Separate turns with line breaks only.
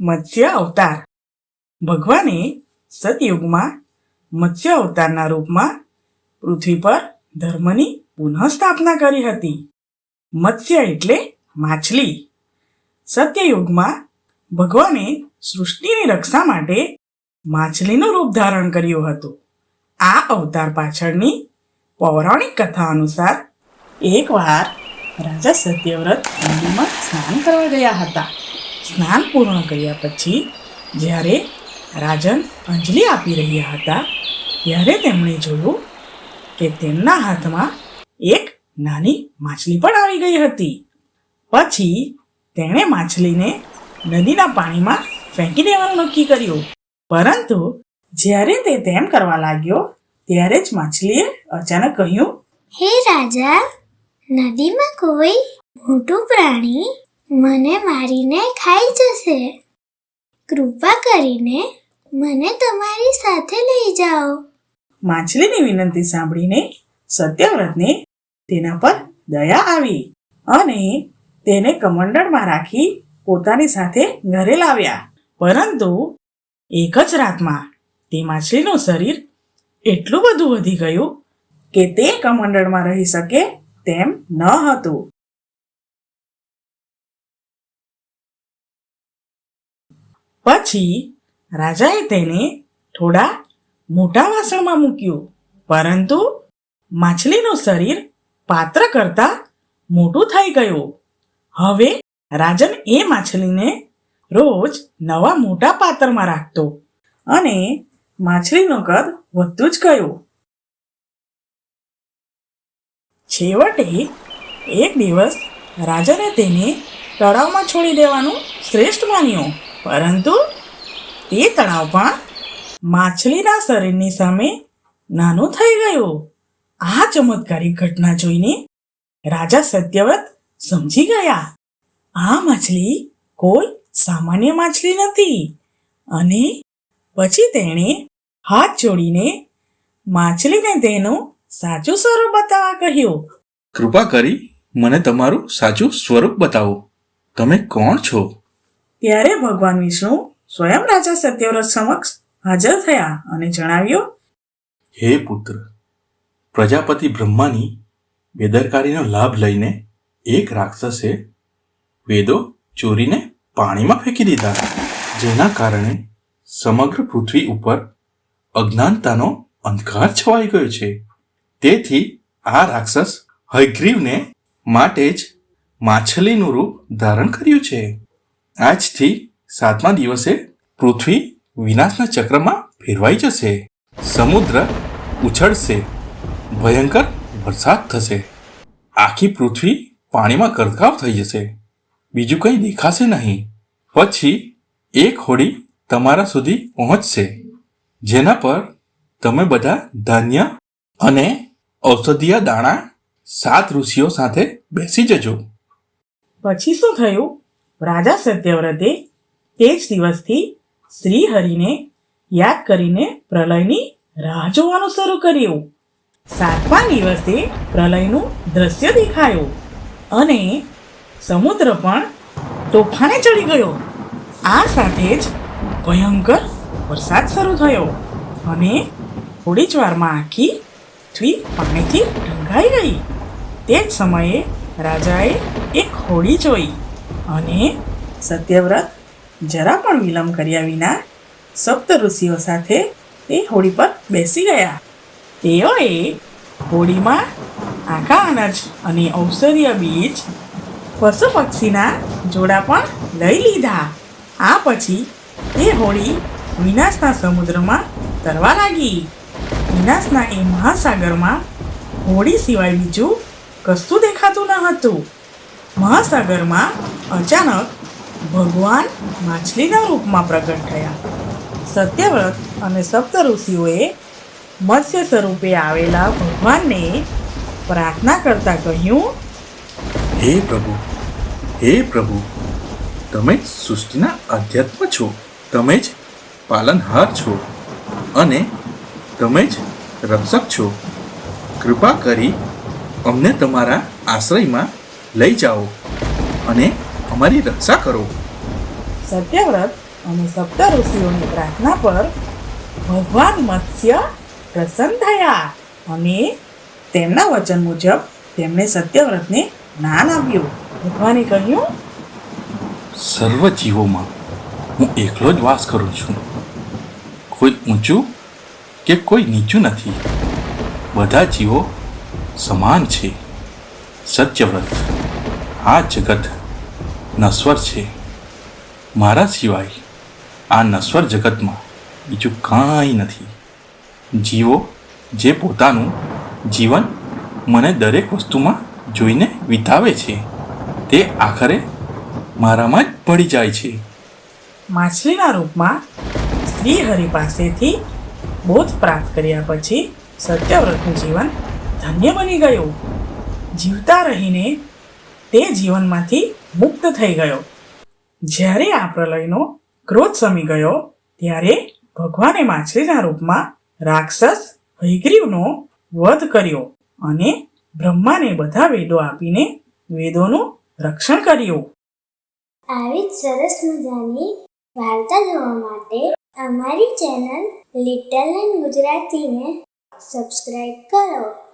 મત્સ્ય અવતાર. ભગવાને સતયુગમાં મત્સ્ય અવતારના રૂપમાં પૃથ્વી પર ધર્મની પુનઃસ્થાપના કરી હતી. મત્સ્ય એટલે માછલી. સત્યયુગમાં ભગવાને સૃષ્ટિની રક્ષા માટે માછલીનું રૂપ ધારણ કર્યું હતું. આ અવતાર પાછળની પૌરાણિક કથા અનુસાર એકવાર રાજા સત્યવ્રત નદીમાં સ્નાન કરવા ગયા હતા. સ્નાન પૂર્ણ કર્યા પછી જ્યારે રાજન અંજલિ આપી રહ્યા હતા, ત્યારે તેમણે જોયું કે તેમના હાથમાં એક નાની માછલી પણ આવી ગઈ હતી. પછી તેણે માછલીને નદીના પાણીમાં ફેંકી દેવાનું નક્કી કર્યું. પરંતુ જ્યારે તે તેમ કરવા લાગ્યો, ત્યારે જ માછલીએ અચાનક કહ્યું,
હે રાજા, નદીમાં કોઈ મોટું પ્રાણી મને મારીને ખાઈ જશે. કૃપા કરીને મને તમારી સાથે લઈ જાઓ.
માછલીની વિનંતી સાંભળીને સત્યવ્રતને તેના પર દયા આવી અને તેને કમંડળમાં રાખી પોતાની સાથે ઘરે લાવ્યા. પરંતુ એક જ રાતમાં તે માછલીનું શરીર એટલું બધું વધી ગયું કે તે કમંડળમાં રહી શકે તેમ ન હતું. પછી રાજાએ તેને થોડા મોટા વાસણમાં મૂક્યું. પરંતુ માછલીનું શરીર પાત્ર કરતા મોટું થઈ ગયું. હવે રાજન એ માછલીને રોજ નવા મોટા પાત્રમાં રાખતો અને માછલીનું કદ વધતું જ ગયું. છેવટે એક દિવસ રાજાને તેને તળાવમાં છોડી દેવાનું શ્રેષ્ઠ માન્યું. પરંતુ તે તળાવ પણ માછલીના શરીરની સામે નાનું થઈ ગયું. આ ચમત્કારિક ઘટના જોઈને રાજા સત્યવ્રત સમજી ગયા. આ માછલી કોઈ સામાન્ય માછલી નથી અને પછી તેણે હાથ જોડીને માછલીને તેનું સાચું સ્વરૂપ બતાવવા કહ્યું.
કૃપા કરી મને તમારું સાચું સ્વરૂપ બતાવો. તમે કોણ છો?
ત્યારે ભગવાન વિષ્ણુ સ્વયં રાજા સત્યવ્રત સમક્ષ હાજર થયા અને જણાવ્યું,
હે પુત્ર, પ્રજાપતિ બ્રહ્માની બેદરકારીનો લાભ લઈને એક રાક્ષસે વેદો ચોરીને પાણીમાં ફેંકી દીધા, જેના કારણે સમગ્ર પૃથ્વી ઉપર અજ્ઞાનતાનો અંધકાર છવાઈ ગયો છે. તેથી આ રાક્ષસ હયગ્રીવને માટે જ માછલીનું રૂપ ધારણ કર્યું છે. આજથી સાતમા દિવસે પૃથ્વી વિનાશના ચક્રમાં ફેરવાઈ જશે. સમુદ્ર ઉછળશે. ભયંકર વરસાદ થશે. આખી પૃથ્વી પાણીમાં ગરકાવ થઈ જશે. બીજું કંઈ દેખાશે નહીં. પછી એક હોડી તમારા સુધી પહોંચશે, જેના પર તમે બધા ધાન્ય અને ઔષધીય દાણા સાત ઋષિઓ સાથે બેસી જજો.
પછી શું થયું? રાજા સત્યવ્રતે તે જ દિવસથી શ્રીહરિને યાદ કરીને પ્રલયની રાહ જોવાનું શરૂ કર્યું. સાતમા દિવસે પ્રલયનું દ્રશ્ય દેખાયું અને સમુદ્ર પણ તોફાને ચડી ગયો. આ સાથે જ ભયંકર વરસાદ શરૂ થયો અને થોડી જ વારમાં આખી પૃથ્વી પાણીથી ઢંકાઈ ગઈ. તે જ સમયે રાજાએ એક હોડી જોઈ. અને સત્યવ્રત જરા પણ વિલંબ કર્યા વિના સપ્ત ઋષિઓ સાથે તે હોડી પર બેસી ગયા. તેઓએ હોડીમાં આખા અનાજ અને ઔષધીય બીજ, પશુ પક્ષીના જોડા પણ લઈ લીધા. આ પછી તે હોડી વિનાશના સમુદ્રમાં તરવા લાગી. વિનાશના એ મહાસાગરમાં હોડી સિવાય બીજું કશું દેખાતું ન હતું. મહાસાગરમાં અચાનક ભગવાન માછલીના રૂપમાં પ્રગટ થયા. સત્યવ્રત અને સપ્ત ઋષિઓએ મત્સ્ય સ્વરૂપે આવેલા ભગવાનને પ્રાર્થના કરતા કહ્યું,
હે પ્રભુ હે પ્રભુ, તમે જ સૃષ્ટિના અધ્યાત્મ છો, તમે જ પાલનહાર છો અને તમે જ રક્ષક છો. કૃપા કરી અમને તમારા આશ્રયમાં લઈ જાઓ અને અમારી રક્ષા કરો.
સત્યવ્રત અને સપ્ત ઋષિઓની પ્રાર્થના પર ભગવાન મત્સ્ય પ્રસન્ન થયા અને તેમના વચન મુજબ તેમણે સત્યવ્રતને જ્ઞાન આપ્યું. ભગવાને કહ્યું
સર્વ જીવોમાં હું એકલો જ વાસ કરું છું. કોઈ ઊંચું કે કોઈ નીચું નથી. બધા જીવો સમાન છે. સત્યવ્રત આ જગત નશ્વર છે. મારા સિવાય આ નશ્વર જગતમાં બીજું કાંઈ નથી. જીવો જે પોતાનું જીવન મને દરેક વસ્તુમાં જોઈને વિતાવે છે, તે આખરે મારામાં જ પડી જાય છે.
માછલીના રૂપમાં શ્રી હરિ પાસેથી બોધ પ્રાપ્ત કર્યા પછી સત્યવ્રતનું જીવન ધન્ય બની ગયું. જીવતા રહીને તે જીવનમાંથી મુક્ત થઈ ગયો. જ્યારે આ પ્રલયનો ક્રોધ સમી ગયો, ત્યારે ભગવાને માછલીના રૂપમાં રાક્ષસ હયગ્રીવનો વધ કર્યો અને બ્રહ્માને બધા વેદો આપીને વેદોનું રક્ષણ કર્યું.
આવી જ સરસ મજાની વાર્તા જોવા માટે અમારી ચેનલ લિટલ એન્ડ ગુજરાતીને સબસ્ક્રાઈબ કરો.